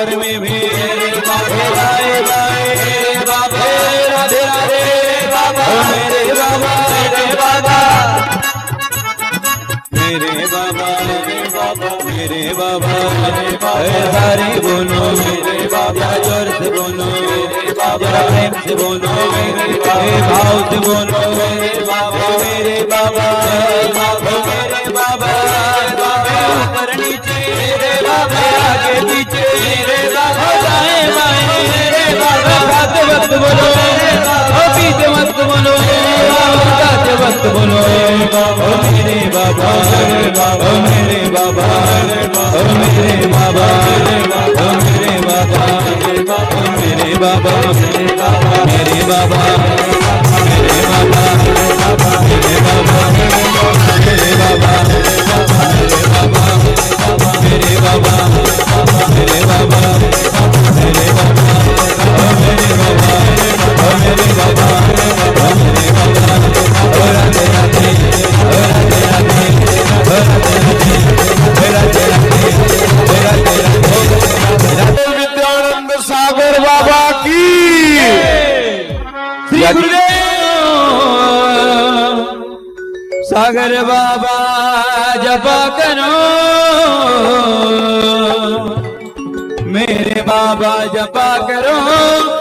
ऊपर में भी मेरे बाबा जाए जाए मेरे बाबा राधे राधे बाबा मेरे बाबा मेरे बाबा मेरे बाबा मेरे बाबा मेरे बाबा मेरे बाबा सारे बोलो मेरे बाबा जोर से बोलो मेरे बाबा प्रेम से बोलो मेरे बाबा भाव से बोलो मेरे बाबा मेरे बाबा बाबा मेरे बाबा बाबा Baba, Baba, Baba, Baba, Baba, मेरे बाबा मेरे बाबा मेरे बाबा मेरे बाबा मेरे बाबा मेरे बाबा अगर बाबा जपा करो। मेरे बाबा जपा करो।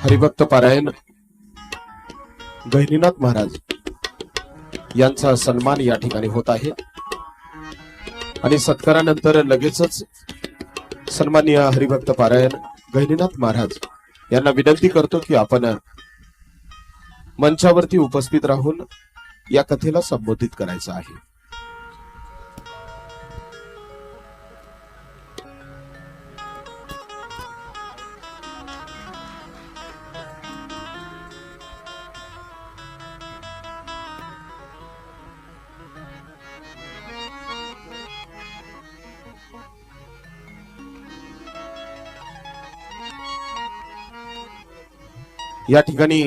हरिभक्त पारायण. गहिनीनाथ महाराज यांचा सन्मान या ठिकाणी होत आहे. आणि सत्कारानंतर लगेचच सन्माननीय हरिभक्त पारायण गहिनीनाथ महाराज यांना विनंती करतो की आपण मंचावरती उपस्थित राहून या कथेला संबोधित करायचं आहे. या ठिकाणी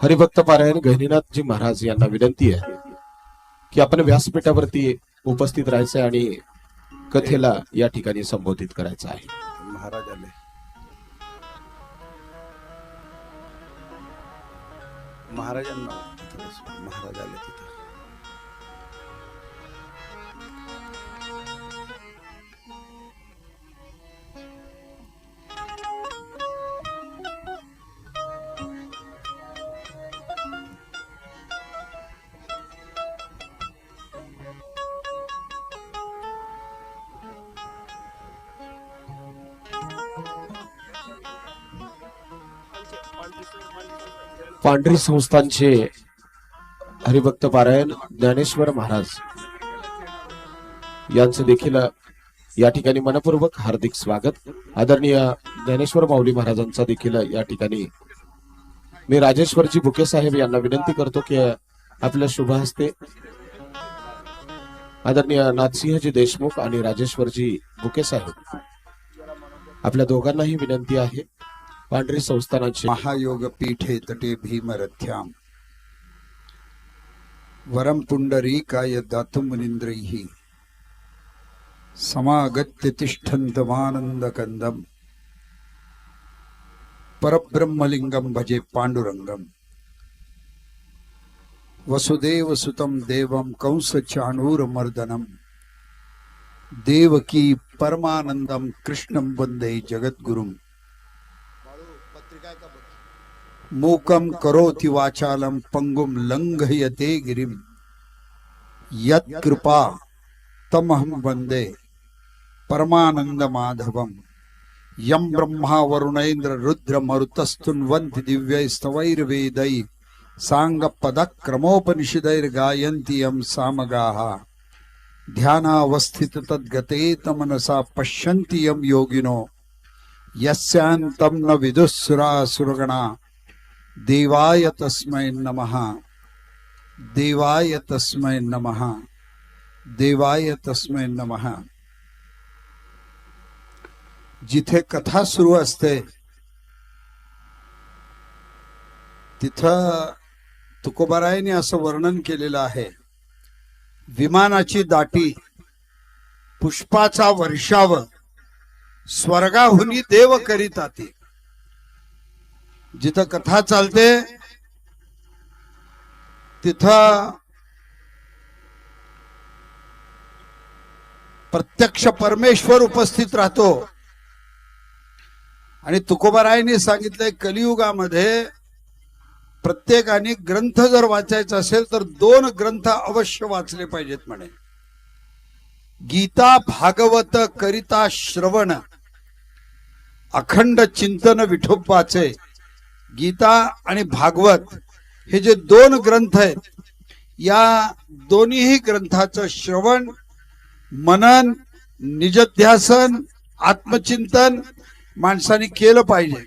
हरिभक्त पारायण गहिनीनाथजी महाराज यांना विनंती आहे की आपण व्यासपीठावरती उपस्थित राहायचं आणि कथेला या ठिकाणी संबोधित करायचं आहे. महाराजाने महाराजांना महाराजाला महाराज आले पांढरी संस्थानचे हरिभक्त पारायण ज्ञानेश्वर महाराज यांचं देखील या ठिकाणी मनपूर्वक हार्दिक स्वागत. आदरणीय ज्ञानेश्वर माऊली महाराजांचा देखील या ठिकाणी मी राजेश्वरजी बुके साहेब यांना विनंती करतो की आपल्या शुभ हस्ते आदरणीय नाथसिंहजी देशमुख आणि राजेश्वरजी बुके साहेब आपल्या दोघांनाही विनंती आहे. पांढरी संस्थानाचे. महायोग पीठे तटे भीमरथ्याम. वरम पुंडरीकाय दातुमुनिंद्रैः समागत्य तिष्ठन्तमानन्दकन्दम्. परब्रह्मलिङ्गं भजे पाण्डुरङ्गम्. वसुदेवसुतं देवं कंसचाणूरमर्दनम्. देवकी परमानन्दं कृष्णं वन्दे जगद्गुरुम्. મૂકમ કરોતિ વાચાલમ પંગુમ લંઘયતે ગિરિમ યત કૃપા તમહમ વંદે પરમાનંદ માધવમ યમ બ્રહ્મા વરુણૈન્દ્ર રુદ્ર મરુતસ્તુન્વંતિ દિવ્ય સ્તવૈર્વેદૈ સાંગ પદક્રમોપનિષદૈર્ગાયંતિ યમ સામગાહ ધ્યાનાવસ્થિત તદ્ગતે તમનસા પશ્યંતિ યમ યોગિનો યસ્યાંતમ ન વિદુસુરા સુરગણા देवाय तस्मै नमः। देवाय तस्मै नमः। देवाय तस्मै नमः। जिथे कथा सुरू असते तिथं तुकोबारायने असं वर्णन केलेलं आहे विमानाची दाटी पुष्पाचा वर्षाव स्वर्गाहुनी देव करीताती जिथं कथा चालते तिथं प्रत्यक्ष परमेश्वर उपस्थित राहतो. आणि तुकोबारायने सांगितलंय कलियुगामध्ये प्रत्येकाने ग्रंथ जर वाचायचा असेल तर दोन ग्रंथ अवश्य वाचले पाहिजेत म्हणे. गीता भागवत करिता श्रवण अखंड चिंतन विठोबाचे गीता आणि भागवत हे जे दोन ग्रंथ आहेत या दोन्हीही ग्रंथाचं श्रवण मनन निजध्यासन आत्मचिंतन माणसाने केलं पाहिजे.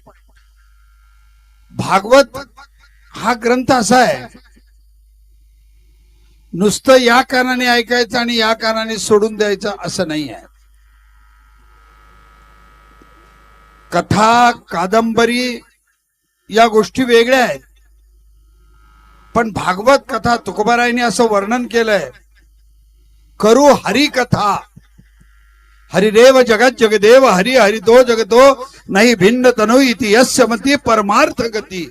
भागवत हा ग्रंथ असा आहे नुसतं या कानाने ऐकायचं आणि या कानाने सोडून द्यायचं असं नाही आहे. कथा कादंबरी या गोष्टी वेगळ्या आहेत. पण भागवत कथा तुकोबारायने असं वर्णन केलंय. करू हरी कथा. हरिदेव जगत जगदेव हरी हरि दो जगतो नाही भिन्न तनु इति यस्य मती परमार्थ गती.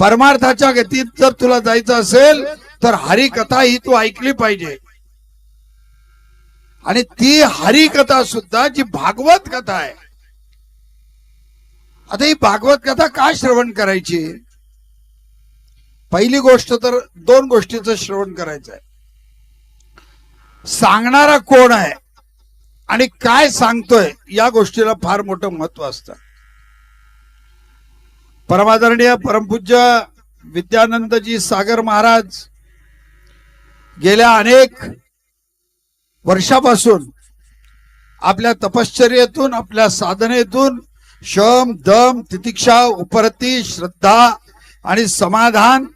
परमार्थाच्या गतीत जर तुला जायचं असेल तर हरी कथा ही तू ऐकली पाहिजे. आणि ती हरी कथा सुद्धा जी भागवत कथा आहे आता ही भागवत कथा का श्रवण करायची? पहिली गोष्ट तर दोन गोष्टीचं श्रवण करायचं आहे. सांगणारा कोण आहे आणि काय सांगतोय या गोष्टीला फार मोठं महत्त्व असतं. परमादरणीय परमपूज्य विद्यानंदजी सागर महाराज गेल्या अनेक वर्षापासून आपल्या तपश्चर्येतून आपल्या साधनेतून शम दम तितिक्षा उपरती श्रद्धा आणि समाधान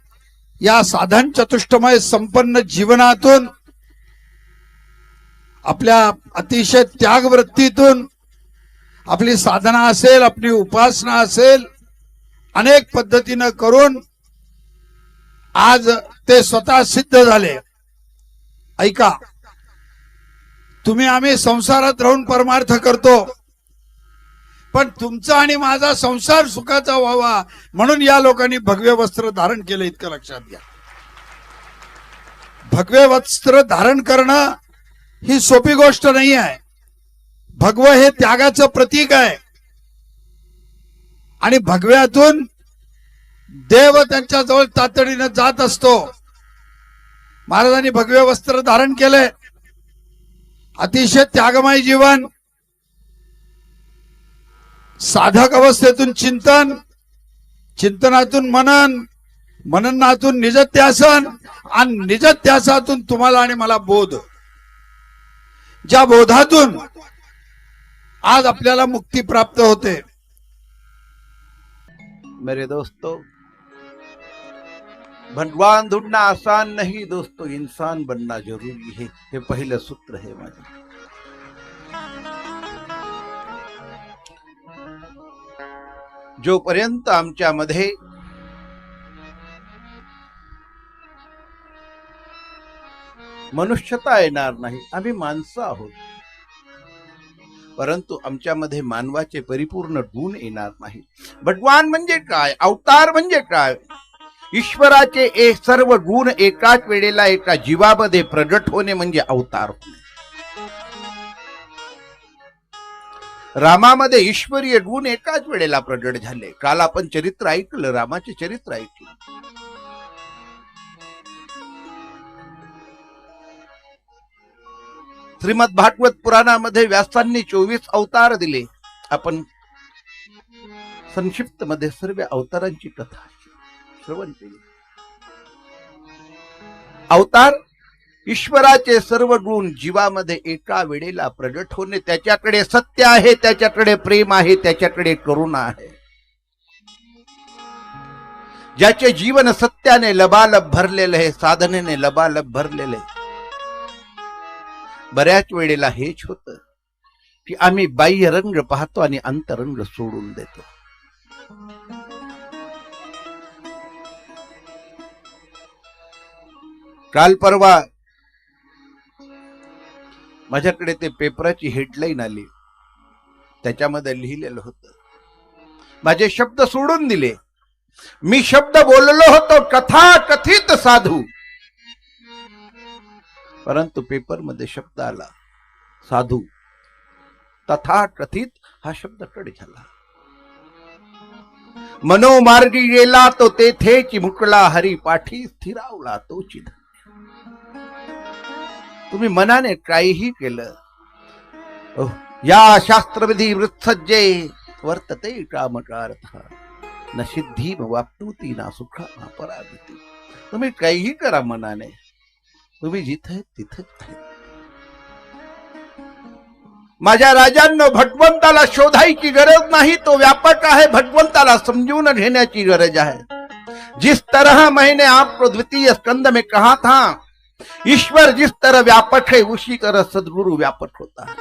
या साधन चतुष्टमय संपन्न जीवनातून आपल्या अतिशय त्यागवृत्तीतून आपली साधना असेल आपली उपासना असेल अनेक पद्धतीनं करून आज ते स्वतः सिद्ध झाले. ऐका तुम्ही आम्ही संसारात राहून परमार्थ करतो. पण तुमचा आणि माझा संसार सुखाचा व्हावा म्हणून या लोकांनी भगवे वस्त्र धारण केलं इतकं लक्षात घ्या. भगवे वस्त्र धारण करणं ही सोपी गोष्ट नाही आहे. भगव हे त्यागाचं प्रतीक आहे. आणि भगव्यातून देव त्यांच्या जवळ तातडीनं जात असतो. महाराजांनी भगवे वस्त्र धारण केले अतिशय त्यागमय जीवन. साधक अवस्थेतून चिंतन चिंतनातून मनन मननातून निजत्यासन आणि निजत्यासातून तुम्हाला आणि मला बोध. ज्या बोधातून आज आपल्याला मुक्ती प्राप्त होते. मेरे दोस्तों भगवान ढूंढना आसान नहीं दोस्तों इंसान बनना जरूरी है। हे पहिलं सूत्र आहे माझं जोपर्यंत आमच्यामध्ये मनुष्यता येणार नाही आम्ही माणसं आहोत. परंतु आमच्यामध्ये मानवाचे परिपूर्ण गुण येणार नाही. भगवान म्हणजे काय? अवतार म्हणजे काय? ईश्वराचे सर्व गुण एकाच वेळेला एका जीवामध्ये प्रगट होणे म्हणजे अवतार होणे. रामामध्ये ईश्वरीय गुण एकाच वेळेला प्रगट झाले. काल आपण चरित्र ऐकलं रामाचे चरित्र ऐकलं. श्रीमद भागवत पुराणामध्ये व्यासांनी चोवीस अवतार दिले. आपण संक्षिप्त मध्ये सर्व अवतारांची कथा श्रवण केली. अवतार ईश्वराचे सर्व गुण जीवामध्ये एका वेळेला प्रगट होणे त्याच्याकडे सत्य आहे त्याच्याकडे प्रेम आहे त्याच्याकडे करुणा आहे. ज्याचे जीवन सत्याने लबालब भरलेलं आहे साधनेने लबालब भरलेले बऱ्याच वेळेला हेच होत की आम्ही बाह्य रंग पाहतो आणि अंतरंग सोडून देतो. काल परवा माझ्याकडे ते पेपराची हेडलाईन आली. त्याच्यामध्ये लिहिलेलं होतं. माझे शब्द सोडून दिले. मी शब्द बोललो होतो कथा कथित साधू. परंतु पेपरमध्ये शब्द आला साधू. तथा कथित हा शब्द कड झाला. मनोमार्गी गेला तो तेथे चिमुकला हरी पाठी स्थिरावला तो चिधा तुम्ही मनाने काहीही केलं. या शास्त्रविधी वृत्सज्जे वर्तते कामकारथ न सिद्धी वाप्तुती, ना सुखा परागती. तुम्ही काहीही करा मनाने. तुम्ही जिथे तिथे आहे. माझ्या राजांनो, भगवंताला शोधायची गरज नाही तो व्यापक आहे, भगवंताला समजून घेण्याची गरज आहे. जिस तरह मैंने आपको द्वितीय स्कंद में कहा था ईश्वर जिस तरह व्यापक है, उसी तरह सदगुरु व्यापक होता है।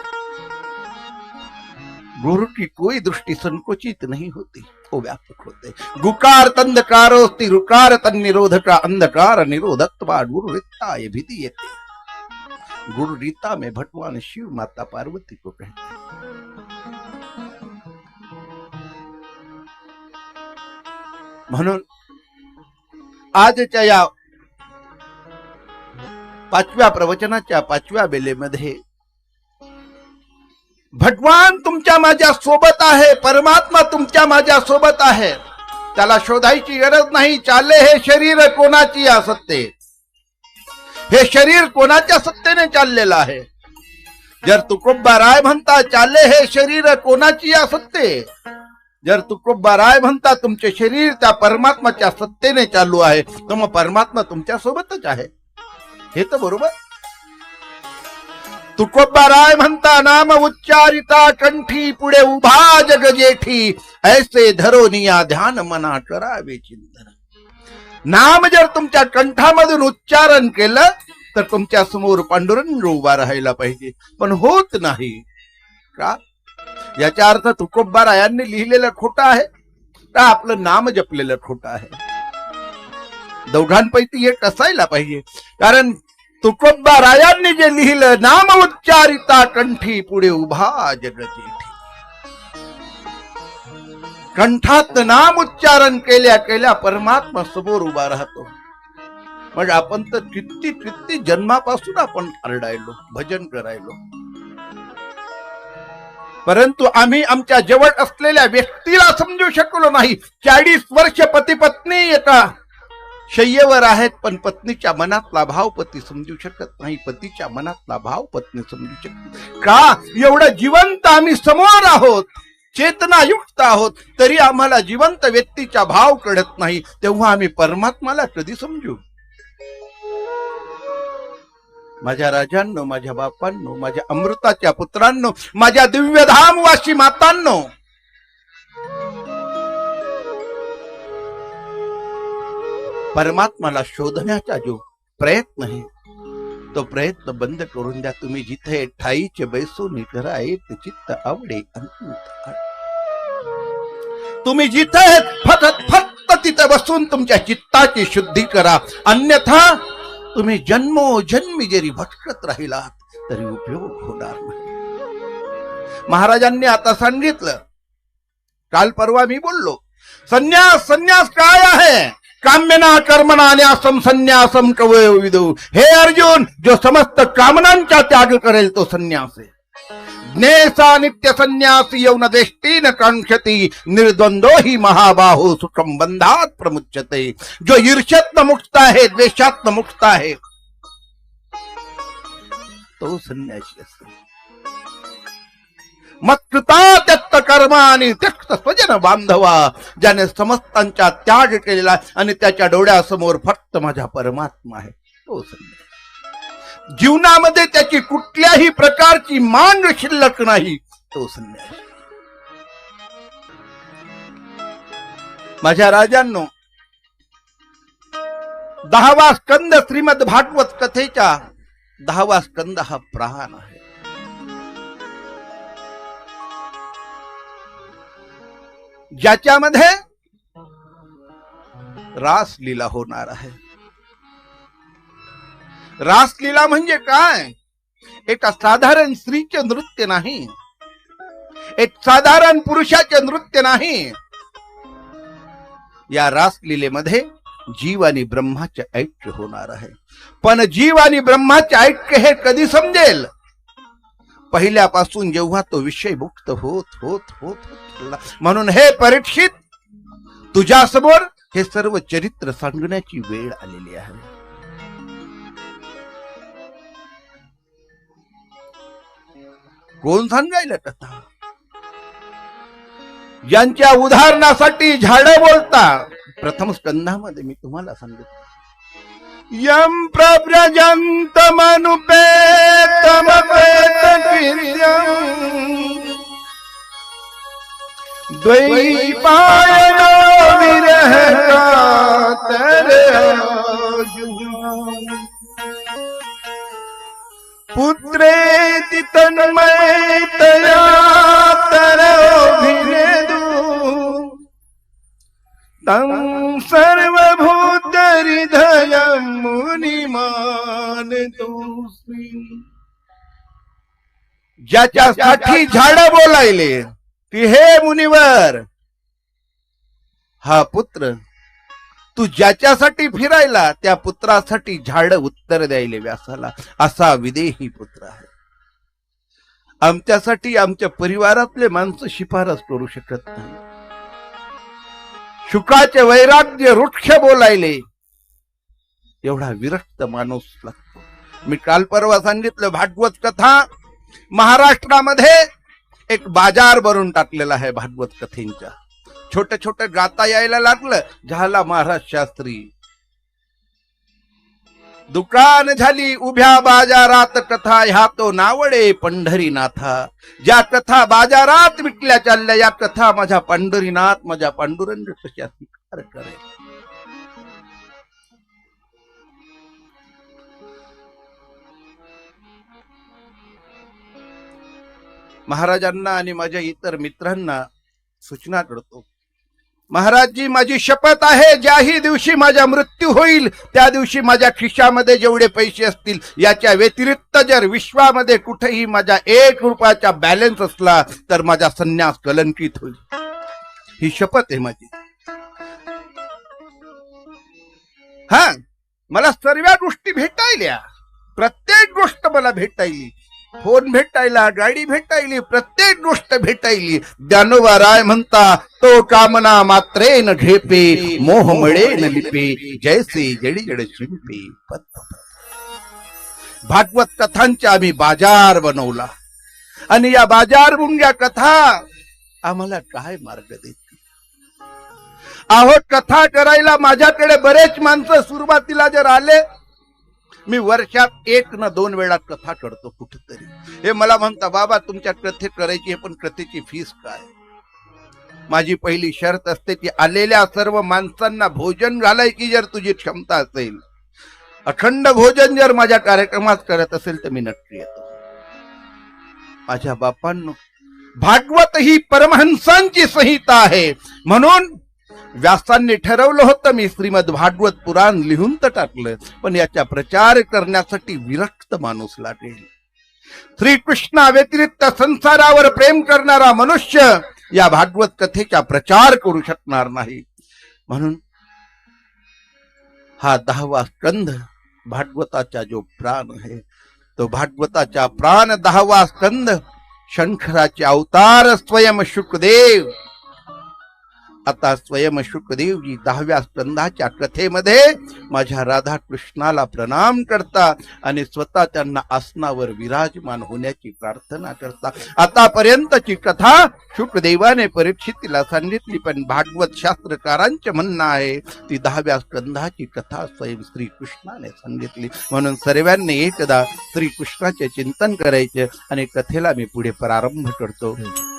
गुरु की कोई दृष्टि संकुचित नहीं होती, वो व्यापक होते गुकार तंधकारोस्ति रुकार तन निरोधका अंधकार निरोधक गुरु रिक्ता ये विधि येते गुरु रीता में भगवान शिव माता पार्वती को कहते हैं। म्हणून आजच्या पाचव्या प्रवचनाच्या पाचव्या बेलेमध्ये भगवान तुमच्या माझ्या सोबत आहे परमात्मा तुमच्या माझ्या सोबत आहे. त्याला शोधायची गरज नाही चालले हे शरीर कोणाची सत्ते हे शरीर कोणाच्या सत्तेने चाललेलं आहे? जर तुकोब्बा राय म्हणता चालले हे शरीर कोणाची सत्ते जर तुकोब्बा राय म्हणता तुमचे शरीर त्या परमात्माच्या सत्तेने चालू आहे तर मग परमात्मा तुमच्या सोबतच आहे. हे तर बरोबर. तुकोबा राय म्हणता नाम उच्चारिता कंठी पुढे उभा जग जेठी ऐसे धरोनिया ध्यान मना करावे चिंतन. नाम जर तुमच्या कंठामधून उच्चारण केलं तर तुमच्यासमोर पांडुरंग उभा राहायला पाहिजे. पण होत नाही. का? याचा अर्थ तुकोबा रायांनी लिहिलेलं खोटं आहे का आपलं नाम जपलेलं खोटं आहे? दोघांपैकी एक असायला पाहिजे. कारण तुकोबा रायांनी जे लिहिलं नाम उच्चारिता कंठी पुढे उभा जगजेठी. कंठात नाम उच्चारण केल्या केल्या परमात्मा समोर उभा राहतो. म्हणजे आपण तर किती किती जन्मापासून आपण आरडायलो भजन करायलो. परंतु आम्ही आमच्या जवळ असलेल्या व्यक्तीला समजू शकलो नाही. चाळीस वर्ष पती पत्नी एका शय्येवर आहेत पण पत्नीच्या मनातला भाव पती समजू शकत नाही. पतीच्या मनातला भाव पत्नी समजू शकत का? एवढं जिवंत आम्ही समोर आहोत चेतनायुक्त आहोत तरी आम्हाला जिवंत व्यक्तीचा भाव कळत नाही. तेव्हा आम्ही परमात्माला कधी समजू? माझ्या राजांनो माझ्या बापांनो माझ्या अमृताच्या पुत्रांनो माझ्या दिव्यधामवासी मातांनो परमात्माला शोधण्याचा जो प्रयत्न आहे तो प्रयत्न बंद करून द्या. तुम्ही जिथे ठाईचे बैसून करा एक चित्त आवडे तुम्ही जिथे फक्त फक्त तिथे बसून तुमच्या चित्ताची शुद्धी करा. अन्यथा तुम्ही जन्मो जन्मी जरी भटकत राहिलात तरी उपयोग होणार नाही. महाराजांनी आता सांगितलं काल परवा मी बोललो संन्यास संन्यास काय आहे? काम्यना कर्मना न्यासम संन्यासम कवय विदू हे अर्जुन, जो समस्त कामनांचा त्याग करेल तो संन्यास। आहे ज्ञेसा नित्य संन्यास यौन देष्टीन कांक्षती निर्द्वंदो ही महाबाहो सुखम बंधात प्रमुच्यते। जो ईर्ष्यात्न मुक्त आहे द्वेषात्न मुक्त आहे तो संन्यासी मत्कृता त्यक्त कर्म आणि त्यक्त स्वजन बांधवा ज्याने समस्तांचा त्याग केलेला आणि त्याच्या डोळ्यासमोर फक्त माझा परमात्मा आहे. तो संन्यासी जीवनामध्ये त्याची कुठल्याही प्रकारची मांड शिल्लक नाही तो संन्यासी माझ्या राजांनो दहावा स्कंद श्रीमद भागवत कथेचा दहावा स्कंद हा प्राण आहे. ज्याच्यामध्ये रासलीला होणार आहे. रासलीला म्हणजे काय? एका साधारण स्त्रीचे नृत्य नाही. एक साधारण पुरुषाचे नृत्य नाही. या रासलीलेमध्ये जीव आणि ब्रह्माचे ऐक्य होणार आहे. पण जीव आणि ब्रह्माचे ऐक्य हे कधी समजेल? पहिल्यापासून जेव्हा तो विषय मुक्त होत होत होत म्हणून हे परीक्षित तुझ्या समोर हे सर्व चरित्र सांगण्याची वेळ आलेली आहे. कोण सांगायला कथा यांच्या उदाहरणासाठी झाड बोलता. प्रथम स्कंधामध्ये मी तुम्हाला सांगितलं यम प्रव्रजंत मनुपेतमपेत द्वैपायनो विरह कातर पुत्रेति तन्मयतया तरोभिनेदु तं सर्वभूत हृदय मुनिमान ज्याच्यासाठी झाड बोलायले की हे मुनिवर. हा पुत्र तू ज्याच्यासाठी फिरायला त्या पुत्रासाठी झाड उत्तर द्यायले व्यासाला. असा विदेही पुत्र आहे. आमच्यासाठी आमच्या परिवारातले माणसं शिफारस करू शकत नाही. शुकाचे वैराग्य रुक्ष बोलायले. एवढा विरक्त माणूस लागतो. मी काल परवा सांगितलं भागवत कथा महाराष्ट्रामध्ये एक बाजार भरून टाकलेला आहे भागवत कथेंच्या छोटे छोटे गाता यायला लागलं झाला महाराज शास्त्री. दुकान झाली उभ्या बाजारात कथा ह्या तो नावडे पंढरीनाथा. ज्या कथा बाजारात विकल्या चालल्या या कथा माझ्या पंढरीनाथ माझ्या पांडुरंग कशा स्वीकार करे महाराजांना आणि माझ्या इतर मित्रांना सूचना करतो. महाराजजी माझी शपथ आहे ज्याही दिवशी माझा मृत्यू होईल त्या दिवशी माझ्या खिशामध्ये जेवढे पैसे असतील याच्या व्यतिरिक्त जर विश्वामध्ये कुठेही माझा एक रुपयाचा बॅलन्स असला तर माझा संन्यास कलंकित होईल. ही शपथ आहे माझी. हा मला सर्व गोष्टी भेटायल्या. प्रत्येक गोष्ट मला भेटायली. फोन भेटायला गाडी भेटायली प्रत्येक गोष्ट भेटायली. ज्ञानोबा राय म्हणता तो कामना मात्रे न झेपे मोह मळे न लिपे जैसे जडी जड शिंपे. भागवत कथांचा आम्ही बाजार बनवला. आणि या बाजार मुंग्या कथा आम्हाला काय मार्ग देतील? आहो कथा करायला माझ्याकडे बरेच माणसं सुरुवातीला जर आले मी वर्षात एक न दोन वेळा कथा करतो कुठेतरी. हे मला म्हणता बाबा तुमच्या कथे करायची आहे पण कथेची फीस काय? माझी पहिली शर्त असते की आलेल्या सर्व माणसांना भोजन घालायची जर तुझी क्षमता असेल. अखंड भोजन जर माझ्या कार्यक्रमात करत असेल तर मी नक्की येतो. माझ्या बापांनो भागवत ही परमहंसांची संहिता आहे. म्हणून व्यासांनी ठरवलं होतं मी श्रीमद भागवत पुराण लिहून तर टाकलं पण याचा प्रचार करण्यासाठी विरक्त माणूस लागेल. श्रीकृष्णा व्यतिरिक्त संसारावर प्रेम करणारा मनुष्य या भागवत कथेचा प्रचार करू शकणार नाही. म्हणून हा दहावा स्कंध भागवताचा जो प्राण आहे तो भागवताचा प्राण दहावा स्कंद शंकराचे अवतार स्वयं शुकदेव आता स्वयं शुकदेवजी दहाव्या स्कंदाच्या कथेमध्ये माझ्या राधा कृष्णाला प्रणाम करता आणि स्वतः त्यांना आसनावर विराजमान होण्याची प्रार्थना करता. आतापर्यंतची कथा शुकदेवाने परीक्षितीला सांगितली पण भागवत शास्त्रकारांचे म्हणणं आहे ती दहाव्या स्कंधाची कथा स्वयं श्रीकृष्णाने सांगितली. म्हणून सर्वांनी एकदा श्रीकृष्णाचे चिंतन करायचे आणि कथेला मी पुढे प्रारंभ करतो.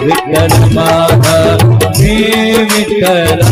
विठ्ठल माझा मी विठ्ठल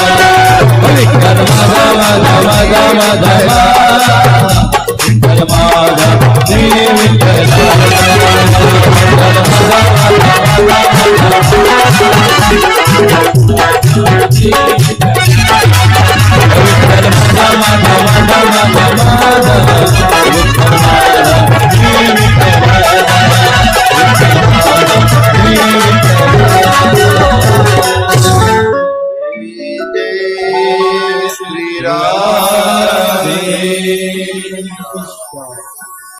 विठ्ठल माझा माझा माझा माझा विठ्ठल माझा श्री विठ्ठल विठ्ठल माझा माझा माझा माझा माझा